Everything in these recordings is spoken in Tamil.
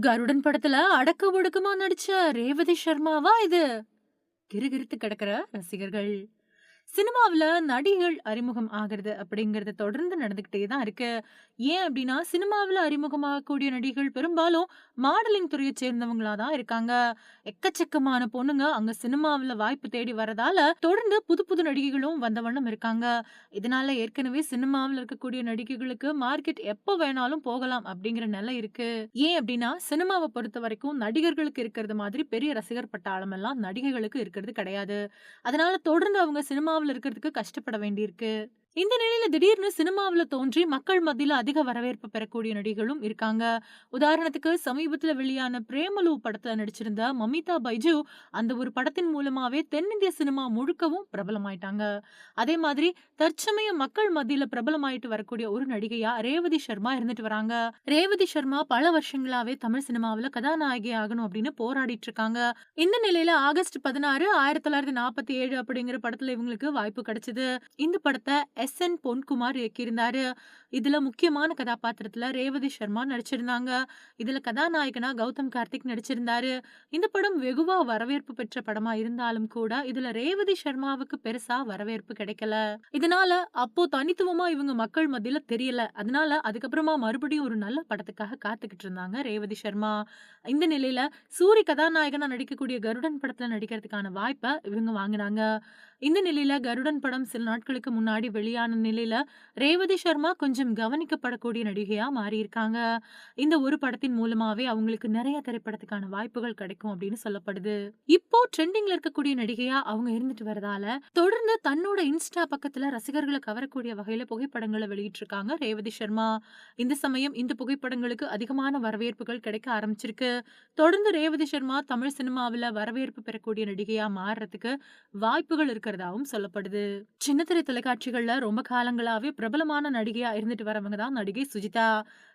கருடன் படத்துல அடக்க ஒடுக்கமா நடிச்ச ரேவதி சர்மாவா இது? கிருகிருத்து கிடக்கிற ரசிகர்கள். சினிமாவில் நடிகள் அறிமுகம் ஆகிறது அப்படிங்கிறது தொடர்ந்து நடந்துக்கிட்டே தான் இருக்கு. ஏன் அப்படின்னா, சினிமாவில் அறிமுகமாகக்கூடிய நடிகள் பெரும்பாலும் மாடலிங் துறையை சேர்ந்தவங்களா தான் இருக்காங்க. எக்கச்சக்கமான பொண்ணுங்க அங்க சினிமாவில் வாய்ப்பு தேடி வரதால, தொடர்ந்து புது புது நடிகைகளும் வந்த வண்ணம் இருக்காங்க. இதனால ஏற்கனவே சினிமாவில் இருக்கக்கூடிய நடிகைகளுக்கு மார்க்கெட் எப்போ வேணாலும் போகலாம் அப்படிங்கிற நிலை இருக்கு. ஏன் அப்படின்னா, சினிமாவை பொறுத்த வரைக்கும் நடிகர்களுக்கு இருக்கிறது மாதிரி பெரிய ரசிகர் பட்டாளம் எல்லாம் நடிகைகளுக்கு இருக்கிறது கிடையாது. அதனால தொடர்ந்து அவங்க சினிமா சினிமாவுல இருக்கிறதுக்கு கஷ்டப்பட வேண்டியிருக்கு. இந்த நிலையில திடீர்னு சினிமாவுல தோன்றி மக்கள் மத்தியில அதிக வரவேற்பு பெறக்கூடிய நடிகர்களும் இருக்காங்க. உதாரணத்துக்கு சமீபத்துல வெளியான பிரேமலு படத்தில் நடிச்சிருந்த மமிதா பைஜு, அந்த ஒரு படத்தின் மூலமாவே தென்னிந்திய சினிமா முழுக்கவும் பிரபலமாயிட்டாங்க. அதே மாதிரி தற்சமயம் மக்கள் மத்தியில பிரபலமாயிட்டு வரக்கூடிய ஒரு நடிகையா ரேவதி சர்மா இருந்துட்டு வராங்க. ரேவதி சர்மா பல வருஷங்களாவே தமிழ் சினிமாவுல கதாநாயகி ஆகணும் அப்படின்னு போராடிட்டு இருக்காங்க. இந்த நிலையில ஆகஸ்ட் 16, 1947 அப்படிங்கிற படத்துல இவங்களுக்கு வாய்ப்பு கிடைச்சது. இந்த படத்தை எஸ். என். பொன்குமார் இயக்கியிருந்தாரு. இதுல முக்கியமான கதாபாத்திரத்துல ரேவதி சர்மா நடிச்சிருந்தாங்க. இதுல கதாநாயகனா கௌதம் கார்த்திக் நடிச்சிருந்தாரு. இந்த படம் வெகுவா வரவேற்பு பெற்ற படமா இருந்தாலும் கூட, இதுல ரேவதி சர்மாவுக்கு பெருசா வரவேற்பு கிடைக்கல. இதனால அப்போ தனித்துவமா இவங்க மக்கள் மத்தியில தெரியல. அதனால அதுக்கப்புறமா மறுபடியும் ஒரு நல்ல படத்துக்காக காத்துக்கிட்டு இருந்தாங்க ரேவதி சர்மா. இந்த நிலையில சூரி கதாநாயகனா நடிக்கக்கூடிய கருடன் படத்துல நடிக்கிறதுக்கான வாய்ப்பை இவங்க வாங்கினாங்க இந்த நிலையில கருடன் படம் சில நாட்களுக்கு முன்னாடி வெளியான நிலையில, ரேவதி சர்மா கொஞ்சம் கவனிக்கப்படக்கூடிய நடிகையா மாறியிருக்காங்க. இந்த ஒரு படத்தின் மூலமாவே அவங்களுக்கு நிறைய திரைப்படத்துக்கான வாய்ப்புகள் கிடைக்கும் அப்படின்னு சொல்லப்படுது. இப்போ ட்ரெண்டிங்ல இருக்கக்கூடிய நடிகையா அவங்க இருந்துட்டு வரதால, தொடர்ந்து தன்னோட இன்ஸ்டா பக்கத்துல ரசிகர்களை கவரக்கூடிய வகையில புகைப்படங்கள வெளியிட்டிருக்காங்க ரேவதி சர்மா. இந்த சமயம் இந்த புகைப்படங்களுக்கு அதிகமான வரவேற்புகள் கிடைக்க ஆரம்பிச்சிருக்கு. தொடர்ந்து ரேவதி சர்மா தமிழ் சினிமாவுல வரவேற்பு பெறக்கூடிய நடிகையா மாறுறதுக்கு வாய்ப்புகள் இருக்கிறதாவும் சொல்லப்படுது. சின்னத்திரை தொலைக்காட்சிகள்ல ரொம்ப காலங்களாவே பிரபலமான நடிகையா இருந்துட்டு வரவங்க தான் நடிகை சுஜிதா.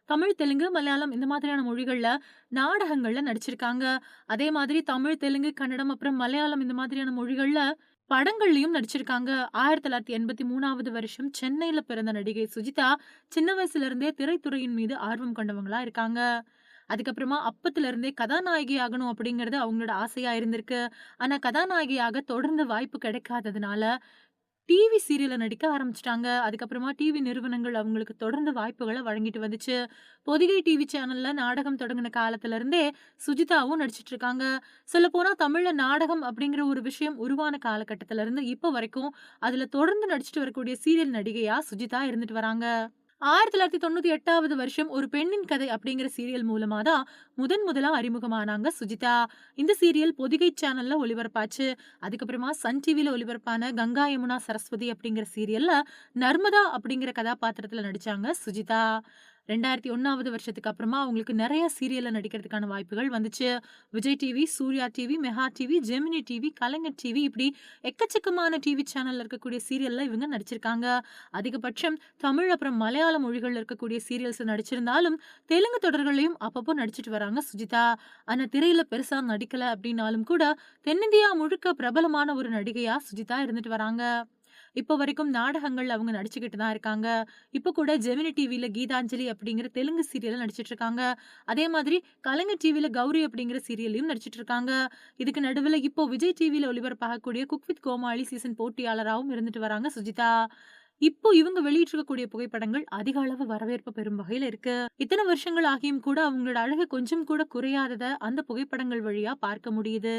தமிழ், தெலுங்கு, மலையாளம் இந்த மாதிரியான மொழிகள்ல நாடகங்கள்ல நடிச்சிருக்காங்க. அதே மாதிரி தமிழ், தெலுங்கு, கன்னடம் அப்புறம் மலையாளம் இந்த மாதிரியான மொழிகள்ல படங்கள்லயும் நடிச்சிருக்காங்க. 1983வது வருஷம் சென்னையில பிறந்த நடிகை சுஜிதா, சின்ன வயசுல இருந்தே திரைத்துறையின் மீது ஆர்வம் கொண்டவங்களா இருக்காங்க. அதுக்கப்புறமா அப்பத்துல இருந்தே கதாநாயகி ஆகணும் அப்படிங்கிறது அவங்களோட ஆசையா இருந்திருக்கு. ஆனா கதாநாயகியாக தொடர்ந்து வாய்ப்பு கிடைக்காததுனால, டிவி சீரியலில் நடிக்க ஆரம்பிச்சிட்டாங்க அதுக்கப்புறமா டிவி நிறுவனங்கள் அவங்களுக்கு தொடர்ந்து வாய்ப்புகளை வழங்கிட்டு வந்துச்சு. பொதிகை டிவி சேனல்ல நாடகம் தொடங்கின காலத்துல இருந்தே சுஜிதாவும் நடிச்சிட்டு இருக்காங்க. தமிழில் தமிழ்ல நாடகம் அப்படிங்கிற ஒரு விஷயம் உருவான காலகட்டத்துல இருந்து வரைக்கும், அதுல தொடர்ந்து நடிச்சிட்டு வரக்கூடிய சீரியல் நடிகையா சுஜிதா இருந்துட்டு வராங்க. 1998வது வருஷம் ஒரு பெண்ணின் கதை அப்படிங்கிற சீரியல் மூலமா தான் முதன் முதலாக அறிமுகமானாங்க சுஜிதா. இந்த சீரியல் பொதிகை சேனல்ல ஒளிபரப்பாச்சு. அதுக்கப்புறமா சன் டிவில ஒளிபரப்பான கங்கா யமுனா சரஸ்வதி அப்படிங்கிற சீரியல்ல நர்மதா அப்படிங்கிற கதாபாத்திரத்துல நடிச்சாங்க சுஜிதா. 2001வது வருஷத்துக்கு அப்புறமா அவங்களுக்கு நிறைய சீரியலில் நடிக்கிறதுக்கான வாய்ப்புகள் வந்துச்சு. Vijay TV, Surya TV, Mega TV, Gemini TV, Kalaignar TV இப்படி எக்கச்சக்கமான டிவி சேனலில் இருக்கக்கூடிய சீரியலில் இவங்க நடிச்சிருக்காங்க. அதிகபட்சம் தமிழ் அப்புறம் மலையாள மொழிகளில் இருக்கக்கூடிய சீரியல்ஸ் நடிச்சிருந்தாலும், தெலுங்கு தொடர்களையும் அப்பப்போ நடிச்சிட்டு வராங்க சுஜிதா. ஆனால் திரையில் பெருசாக நடிக்கலை அப்படின்னாலும் கூட, தென்னிந்தியா முழுக்க பிரபலமான ஒரு நடிகையாக சுஜிதா இருந்துட்டு வராங்க. இப்போ வரைக்கும் நாடகங்கள் அவங்க நடிச்சுக்கிட்டு தான் இருக்காங்க. இப்ப கூட ஜெமினி டிவில கீதாஞ்சலி அப்படிங்கிற தெலுங்கு சீரியல் நடிச்சிட்டு இருக்காங்க. அதே மாதிரி கலைஞர் டிவில கௌரி அப்படிங்கிற சீரியல்லயும் நடிச்சிட்டு இருக்காங்க. இதுக்கு நடுவுல இப்போ விஜய் டிவில ஒளிபரப்பாகக்கூடிய குக் வித் கோமாளி சீசன் போட்டியாளராவும் இருந்துட்டு வராங்க சுஜிதா. இப்போ இவங்க வெளியிட்டிருக்கக்கூடிய புகைப்படங்கள் அதிக அளவு வரவேற்பு பெறும் வகையில இருக்கு. இத்தனை வருஷங்கள் ஆகியும் கூட அவங்களோட அழகு கொஞ்சம் கூட குறையாதத அந்த புகைப்படங்கள் வழியா பார்க்க முடியுது.